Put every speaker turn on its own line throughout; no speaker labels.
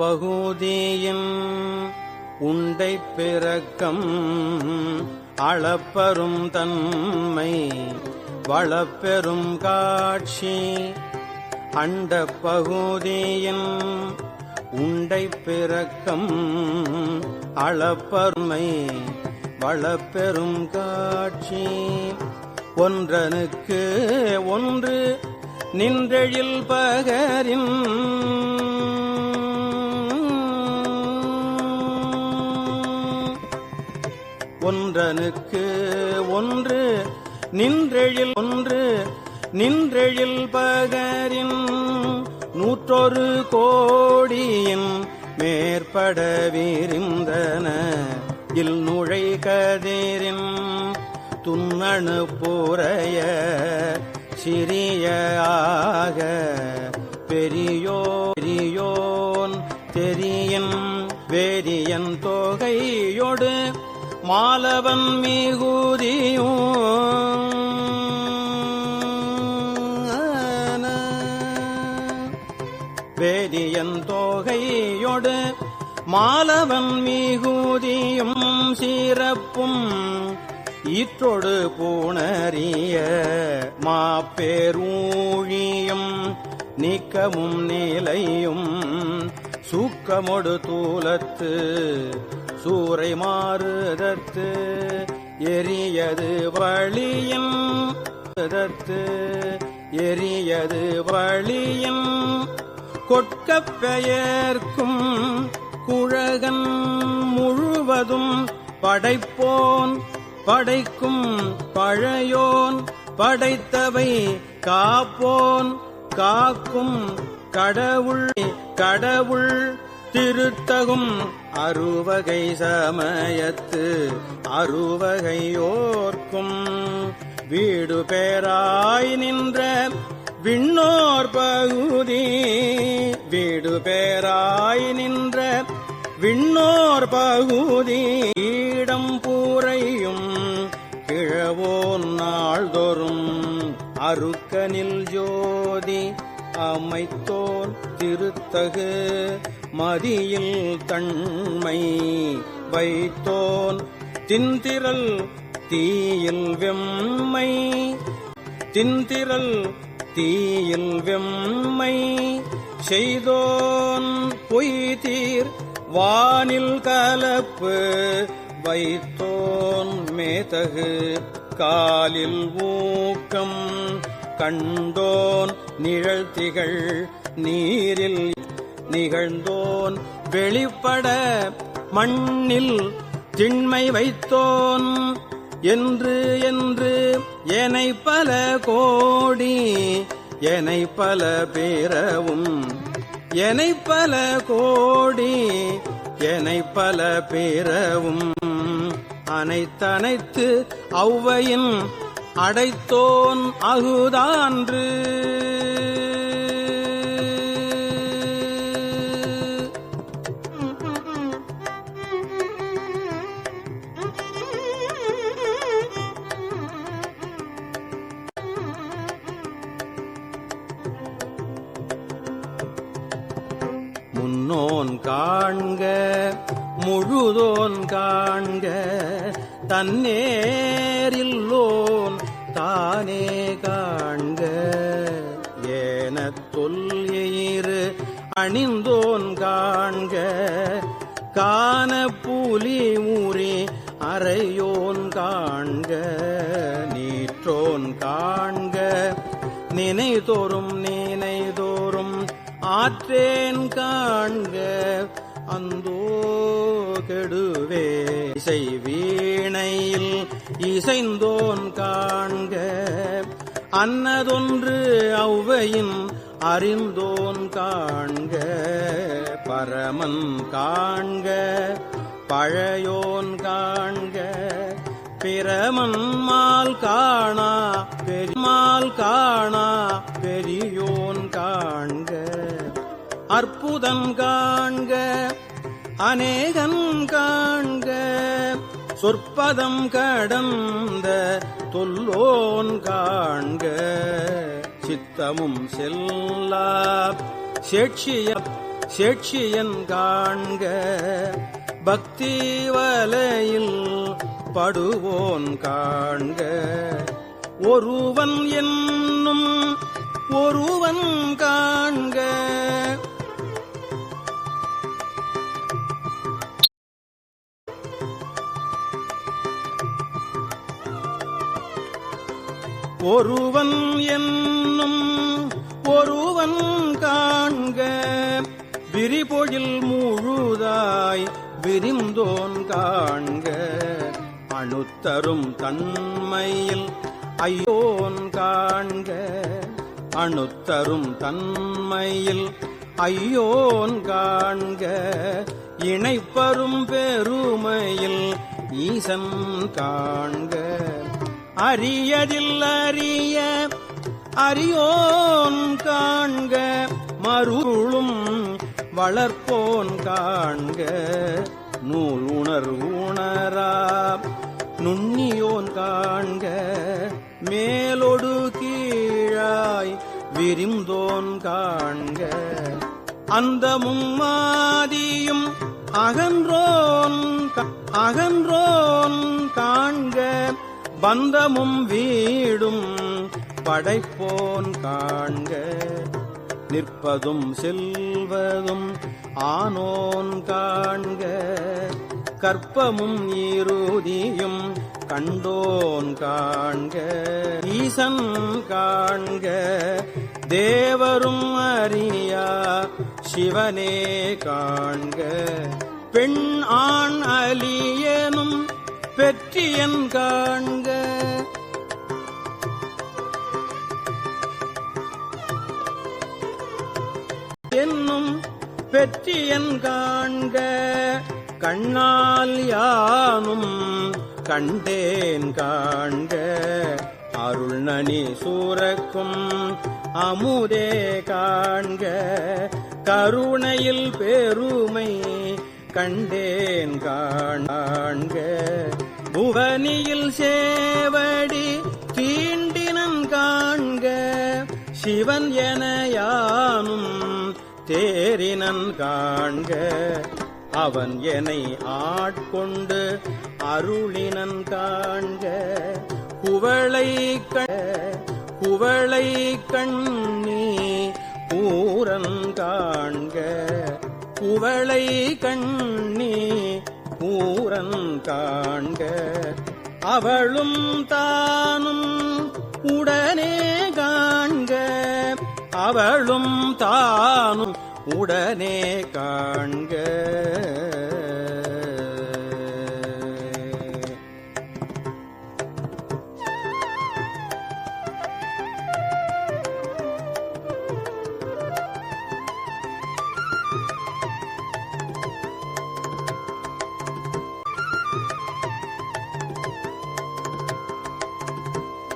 பகுதியின் உண்டை பிறக்கம் அளப்பெரும் தன்மை வளப்பெரும் காட்சி. அண்ட பகுதியின் உண்டை பிறக்கம் அளப்பருமை வளப்பெரும் காட்சி. ஒன்றனுக்கு ஒன்று நின்றெழில் பகரின் ஒன்றனுக்கு ஒன்று நின்றெழில் ஒன்று நின்றெழில் பகரின் நூற்றொரு கோடியின் மேற்பட விரிந்தன இல் நுழை கதிரின் துண்ணணு புறைய சிறிய ஆக பெரியோ பெரியோன் தெரியன் வேரியன் தொகையொடு மாலவன் மிகுதியும். வேதியன் தோகையொடு மாலவன் மிகுதியும் சீரப்பும் ஈற்றொடு பூணறிய மாப்பேரூழியும் நீக்கமும் நிலையும் சூக்கமொடு தூலத்து சூறை மாறுதத்து எரியது வழியும் எரியது வழியும் கொட்கப் பெயர்க்கும் குழகன் முழுவதும் படைப்போன் படைக்கும் பழையோன் படைத்தவை காப்போன் காக்கும் கடவுள். கடவுள் திருத்தகும் அறுவகை சமயத்து அறுவகையோர்க்கும் வீடு பேராய் நின்ற விண்ணோர் பகுதி வீடு பேராய் நின்ற விண்ணோர் பகுதி. ஈடம் பூரையும் கிழவோன் நாள்தோறும் அருக்கனில் ஜோதி அமைத்தோன் திருத்தகு. மதியில் தன்மை வைத்தோன். தின்திரல் தீயில் வெம்மை. தின்திரல் தீயில் வெம்மை செய்தோன். பொய்தீர் வானில் கலப்பு வைத்தோன். மேதகு காலில் ஊக்கம் கண்டோன். நிழல் திகழ் நீரில் நிகழ்ந்தோன் வெளிப்பட மண்ணில் திண்மை வைத்தோன். என்று என்று எனை பல கோடி எனை பல பேரவும். எனை பல கோடி எனை பல பேரவும். அனைத்தனைத்து ஔவையின் அடைத்தோன் அகுதான்று. முழுதோன் காண்க தன்னேரில்லோன் தானே காண்க. ஏன தொல்லிரு அணிந்தோன் காண்க காண புலி ஊரே அறையோன் காண்க. நீற்றோன் காண்க நினைதோறும் நினைதோறும் ஆற்றேன் காண்க. அந்தோ கெடுவே. இசை வீணையில் இசைந்தோன் காண்க. அன்னதொன்று ஔவையின் அறிந்தோன் காண்க. பரமன் காண்க பழையோன் காண்க. பிரமன் மால் காணா பெருமாள் காணா பெரியோன் காண்க. அற்புதம் காண்க. அநேகம் காண்க சொற்பதம் கடந்த தொல்லோன் காண்க. சித்தமும் செல்லா சேட்சிய சேட்சியன் காண்க. பக்தி வலையில் படுவோன் காண்க. ஒருவன் என்னும் ஒருவன் காண்க. ஒருவன் என்னும் ஒருவன் காண்க. விரிபொழில் முழுதாய் விரிந்தோன் காண்க. அணுத்தரும் தன்மையில் ஐயோன் காண்க. அணுத்தரும் தன்மையில் ஐயோன் காண்க. இணைப்பரும் பெருமையில் ஈசன் காண்க. அறியதில் அறிய அறியோன் காண்க மருளும் வளர்ப்போன் காண்க. நூல் உணர் உணரா நுண்ணியோன் காண்க. மேலொடு கீழாய் விரிந்தோன் காண்க. அந்த மும்மாதியும் அகன்றோன் அகன்றோன் பந்தமும் வீடும் படைப்போன் காண்க. நிற்பதும் செல்வதும் ஆனோன் காண்க. கற்பமும் ஈருதியும் கண்டோன் காண்க. ஈசன் காண்க. தேவரும் அறியா சிவனே காண்க. பெண் ஆண் அலியனும் பெற்றியன் காண்க. என்னும் பெற்றியன் காண்க. கண்ணால் யானும் கண்டேன் காண்க. அருள் நனி சூரக்கும் அமுதே காண்க. கருணையில் பெருமை கண்டேன் காண்க. புவனியில் சேவடி தீண்டினன் காண்க சிவன் என யானும் தேரினன் காண்க. அவன் என்னை ஆட்கொண்டு அருளினன் காண்க. குவளை குவளை கண்ணி பூரன் காண்க. குவளை கண்ணி பூரன் காண்க. அவளும் தானும் உடனே காண்க. அவளும் தானும் உடனே காண்க.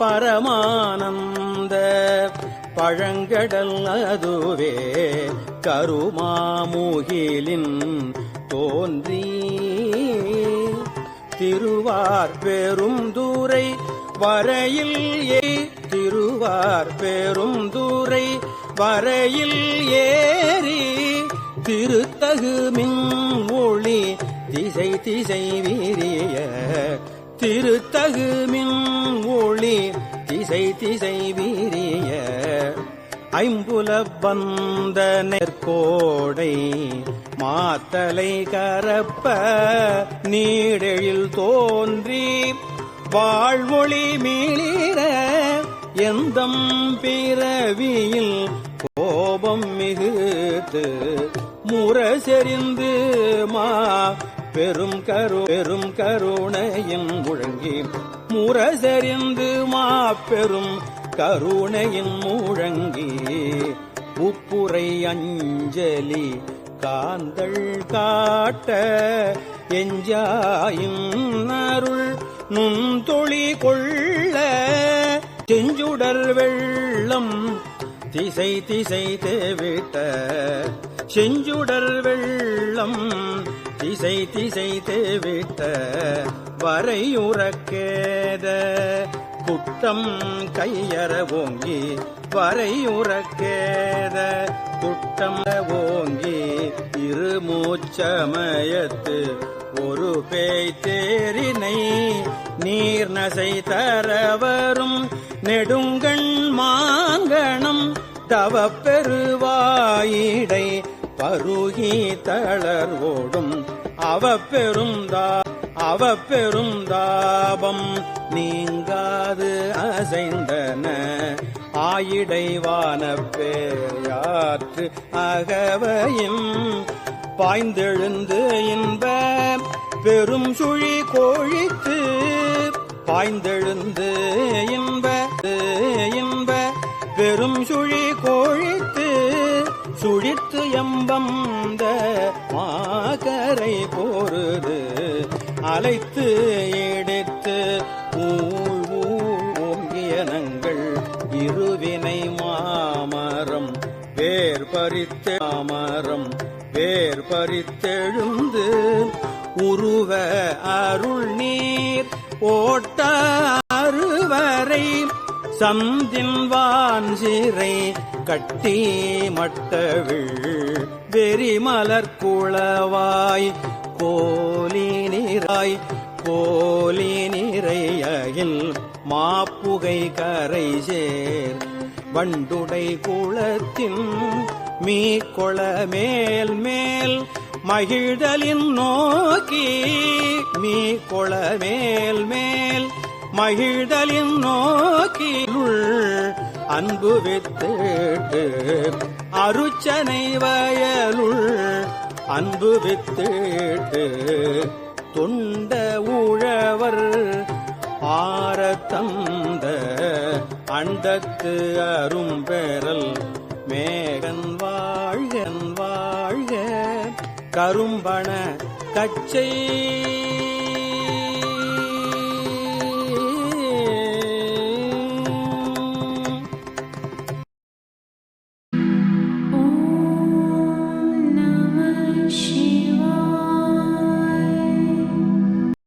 பரமானந்த. பழங்கடல் அதுவே கருமாமுகிலின் தோன்றி. திருவார் பெரும் தூரை வரையில் ஏ திருவார் பெரும் தூரை வரையில் ஏறி திருத்தகு மின் ஒளி திசை திசை வீரிய. திருத்தகு மின் திசை திசை வீரிய ஐம்புல பந்த நெற்கோடை மாத்தலை கரப்ப நீடெழில் தோன்றி வாழ்வொளி மீளிர எந்தம் பிறவியில் கோபம் மிகுத்து முரசெறிந்து மா பெரும் கரு பெரும் கருணையின் முழங்கி முரசெறிந்து மாப்பெரும் பெரும் கருணையின் முழங்கி உப்புரை அஞ்சலி காந்தள் காட்ட எஞ்சாயின் அருள் நுண்தொழி கொள்ள செஞ்சுடர் வெள்ளம் திசை திசை தேவிட்ட செஞ்சுடர் வெள்ளம் திசை திசைத்து விட்ட வரையுறக்கேத. குட்டம் கையற ஓங்கி வரையுறக்கேத. குட்டம் ஓங்கி இருமூச்சமயத்து ஒரு பேய் தேரினை நீர் நசை தரவரும் நெடுங்கண் மாங்கணம் தவப்பெருவாயிடை பருகி தளர் ஓடும். அவ பெருந்தா அவ பெருந்தாபம் நீங்காது அசைந்தன. ஆயிடைவான பேயாற்று அகவையும். பாய்ந்தெழுந்து இன்ப பெரும் சுழி கோழித்து. பாய்ந்தெழுந்து இன்ப இன்ப பெரும் சுழி கோழித்து. சுழித்து எம்பந்த மாகரை போருது. அலைத்து எடுத்து ஊங்கியனங்கள் இருவினை மாமரம். வேர் பறித்து மாமரம் வேர் பறித்தெழுந்து உருவ அருள் நீர் ஓட்ட சந்தின்வான் சிறை கட்டி மட்டவிழ் வெறிமலர் குளவாய் கோலி நிறாய் கோலி நிறையில் மாப்புகை கரை சேர் வண்டுடை குளத்தின் மீ கொள மேல் மேல் மகிழ்தலின் நோக்கி மீ கொள மேல் மேல் மகிழ்தலின் நோக்கிலுள் அன்பு வித்திட்டு அருச்சனை வயலுள் அன்பு வித்திட்டு தொண்ட உழவர் ஆரத்தந்த அண்டத்து அரும்பெறல் மேகன் வாழ்கன் வாழ்க கரும்பண கச்சை